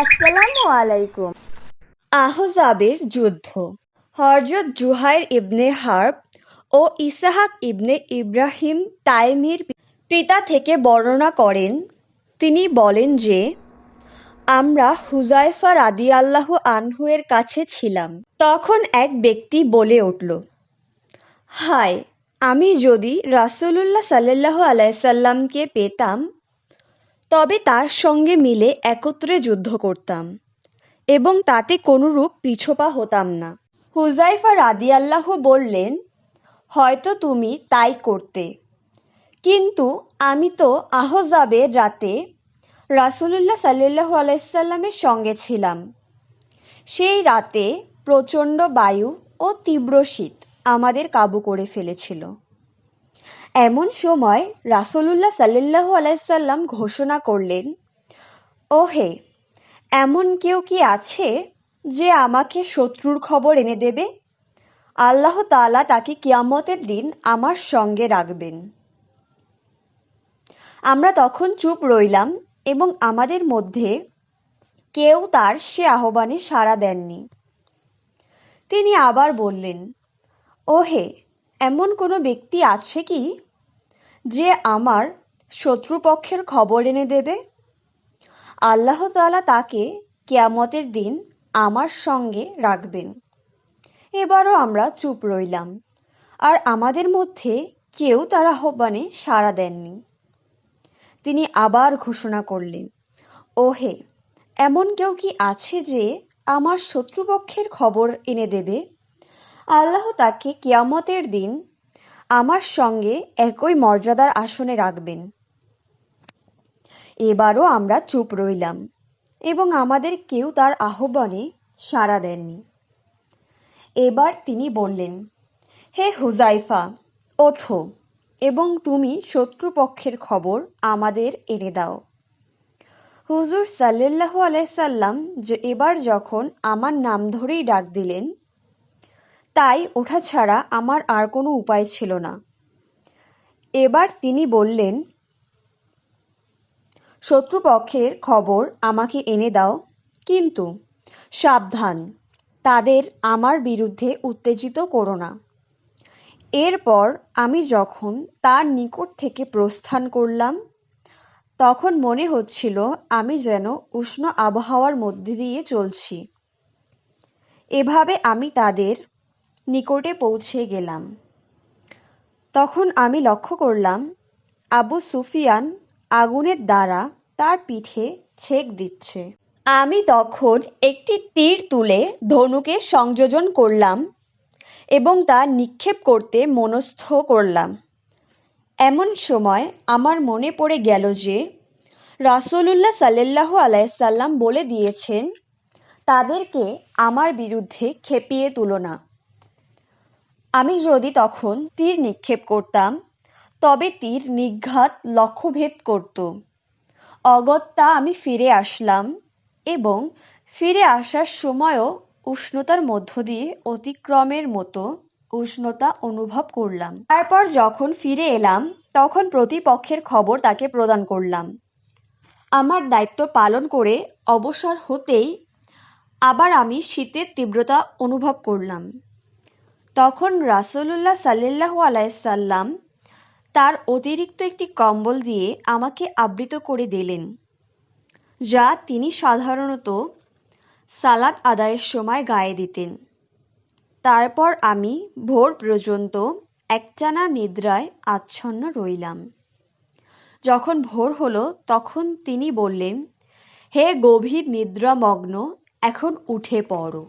আসসালামু আলাইকুম। আহজাবের যুদ্ধ। হরজত জুহাইর ইবনে হার্ব ও ইসাহাক ইবনে ইব্রাহিম তাইমির পিতা থেকে বর্ণনা করেন, তিনি বলেন যে, আমরা হুজাইফা রাদিয়াল্লাহু আনহু এর কাছে ছিলাম। তখন এক ব্যক্তি বলে উঠল, হায়, আমি যদি রাসূলুল্লাহ সাল্লাল্লাহু আলাইসাল্লামকে পেতাম তবে তার সঙ্গে মিলে একত্রে যুদ্ধ করতাম এবং তাতে কোনরূপ পিছপা হতাম না। হুজাইফা রাদিয়াল্লাহু বললেন, হয়তো তুমি তাই করতে। কিন্তু আমি তো আহজাবের রাতে রাসূলুল্লাহ সাল্লাল্লাহু আলাইসাল্লামের সঙ্গে ছিলাম। সেই রাতে প্রচণ্ড বায়ু ও তীব্র শীত আমাদের কাবু করে ফেলেছিল। এমন সময় রাসূলুল্লাহ সাল্লাল্লাহু আলাইসাল্লাম ঘোষণা করলেন, ওহে, এমন কেউ কি আছে যে আমাকে শত্রুর খবর এনে দেবে? আল্লাহ তালা তাকে কিয়ামতের দিন আমার সঙ্গে রাখবেন। আমরা তখন চুপ রইলাম এবং আমাদের মধ্যে কেউ তার সে আহ্বানে সাড়া দেননি। তিনি আবার বললেন, ওহে, এমন কোনো ব্যক্তি আছে কি যে আমার শত্রুপক্ষের খবর এনে দেবে? আল্লাহ তাআলা তাকে কেয়ামতের দিন আমার সঙ্গে রাখবেন। এবারও আমরা চুপ রইলাম। আর আমাদের মধ্যে কেউ তার আহ্বানে সাড়া দেননি। তিনি আবার ঘোষণা করলেন, ওহে, এমন কেউ কি আছে যে আমার শত্রুপক্ষের খবর এনে দেবে? আল্লাহ তাকে কিয়ামতের দিন আমার সঙ্গে একই মর্যাদার আসনে রাখবেন। এবারও আমরা চুপ রইলাম এবং আমাদের কেউ তার আহ্বানে সাড়া দেননি। এবার তিনি বললেন, হে হুজাইফা ওঠো এবং তুমি শত্রুপক্ষের খবর আমাদের এনে দাও। হুজুর সাল্লাল্লাহু আলাইসাল্লাম যে এবার যখন আমার নাম ধরেই ডাক দিলেন তাই ওঠা ছাড়া আমার আর কোনো উপায় ছিল না। এবার তিনি বললেন, শত্রুপক্ষের খবর আমাকে এনে দাও। কিন্তু সাবধান, তাদের আমার বিরুদ্ধে উত্তেজিত করো না। এরপর আমি যখন তার নিকট থেকে প্রস্থান করলাম, তখন মনে হচ্ছিল আমি যেন উষ্ণ আবহাওয়ার মধ্যে দিয়ে চলছি। এভাবে আমি তাদের নিকটে পৌঁছে গেলাম। তখন আমি লক্ষ্য করলাম, আবু সুফিয়ান আগুনের দ্বারা তার পিঠে ছেক দিচ্ছে। আমি তখন একটি তীর তুলে ধনুকে সংযোজন করলাম এবং তা নিক্ষেপ করতে মনস্থ করলাম। এমন সময় আমার মনে পড়ে গেল যে, রাসূলুল্লাহ সাল্লাল্লাহু আলাইসাল্লাম বলে দিয়েছেন, তাদেরকে আমার বিরুদ্ধে খেপিয়ে তুলো না। আমি যদি তখন তীর নিক্ষেপ করতাম, তবে তীর নিঘাত লক্ষ্যভেদ করত। অগত্যা আমি ফিরে আসলাম এবং ফিরে আসার সময়ও উষ্ণতার মধ্য দিয়ে অতিক্রমের মতো উষ্ণতা অনুভব করলাম। তারপর যখন ফিরে এলাম, তখন প্রতিপক্ষের খবর তাকে প্রদান করলাম। আমার দায়িত্ব পালন করে অবসর হতেই আবার আমি শীতের তীব্রতা অনুভব করলাম। তখন রাসূলুল্লাহ সাল্লাল্লাহু আলাইসাল্লাম তার অতিরিক্ত একটি কম্বল দিয়ে আমাকে আবৃত করে দিলেন, যা তিনি সাধারণত সালাত আদায়ের সময় গায়ে দিতেন। তারপর আমি ভোর পর্যন্ত একটানা নিদ্রায় আচ্ছন্ন রইলাম। যখন ভোর হলো, তখন তিনি বললেন, হে গভীর নিদ্রামগ্ন, এখন উঠে পড়ো।